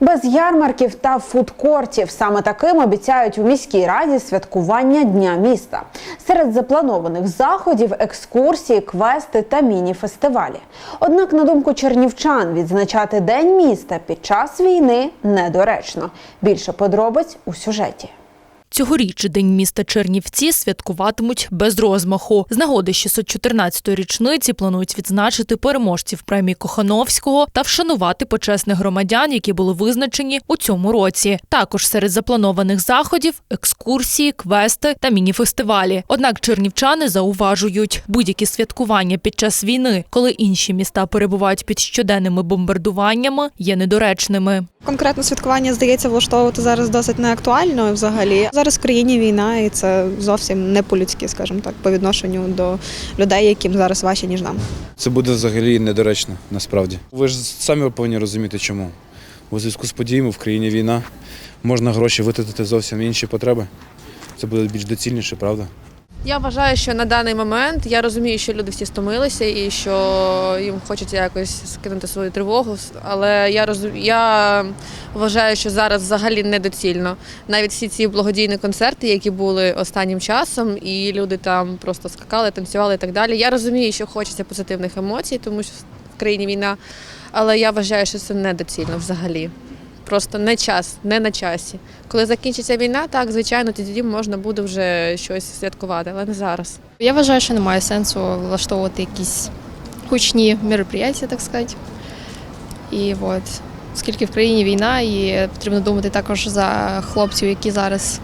Без ярмарків та фудкортів саме таким обіцяють у міській раді святкування Дня міста. Серед запланованих заходів екскурсії, квести та міні-фестивалі. Однак, на думку чернівчан, відзначати День міста під час війни недоречно. Більше подробиць у сюжеті. Цьогоріч День міста Чернівці святкуватимуть без розмаху. З нагоди 614-ї річниці планують відзначити переможців премії Кохановського та вшанувати почесних громадян, які були визначені у цьому році. Також серед запланованих заходів екскурсії, квести та міні-фестивалі. Однак чернівчани зауважують, будь-які святкування під час війни, коли інші міста перебувають під щоденними бомбардуваннями, є недоречними. Конкретно святкування здається влаштовувати зараз досить неактуально взагалі. Зараз в країні війна, і це зовсім не по-людськи, скажімо так, по відношенню до людей, яким зараз важче, ніж нам. Це буде взагалі недоречно, насправді. Ви ж самі повинні розуміти, чому. У зв'язку з подіями в країні війна можна гроші витратити зовсім інші потреби. Це буде більш доцільніше, правда? Я вважаю, що на даний момент я розумію, що люди всі стомилися і що їм хочеться якось скинути свою тривогу. Але я розум... я вважаю, що зараз взагалі недоцільно. Навіть всі ці благодійні концерти, які були останнім часом, і люди там просто скакали, танцювали і так далі. Я розумію, що хочеться позитивних емоцій, тому що в країні війна. Але я вважаю, що це недоцільно взагалі. Просто не час, не на часі. Коли закінчиться війна, так звичайно, тоді можна буде вже щось святкувати, але не зараз. Я вважаю, що немає сенсу влаштовувати якісь гучні мероприятия, так сказати. І от, оскільки в країні війна, і потрібно думати також за хлопців, які зараз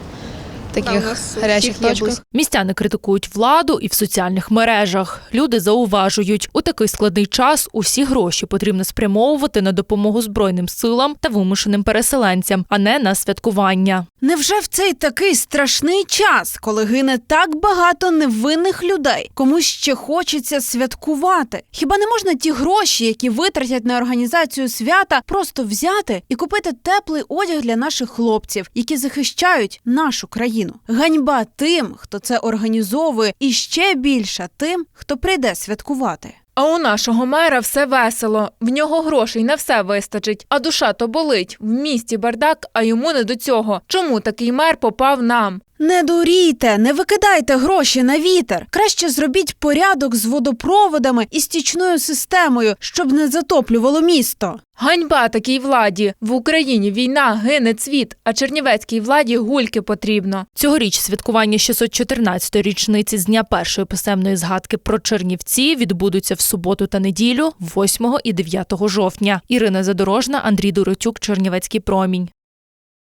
таких гарячих точках. Містяни критикують владу і в соціальних мережах. Люди зауважують, у такий складний час усі гроші потрібно спрямовувати на допомогу збройним силам та вимушеним переселенцям, а не на святкування. Невже в цей такий страшний час, коли гине так багато невинних людей, комусь ще хочеться святкувати? Хіба не можна ті гроші, які витратять на організацію свята, просто взяти і купити теплий одяг для наших хлопців, які захищають нашу країну? Ганьба тим, хто це організовує, і ще більша тим, хто прийде святкувати. А у нашого мера все весело. В нього грошей на все вистачить, а душа то болить. В місті бардак, а йому не до цього. Чому такий мер попав нам? Не дурійте, не викидайте гроші на вітер. Краще зробіть порядок з водопроводами і стічною системою, щоб не затоплювало місто. Ганьба такій владі. В Україні війна гине цвіт, а чернівецькій владі гульки потрібно. Цьогоріч святкування 614-ї річниці з дня першої писемної згадки про Чернівці відбудуться в суботу та неділю, 8 і 9 жовтня. Ірина Задорожна, Андрій Дуротюк, Чернівецький промінь.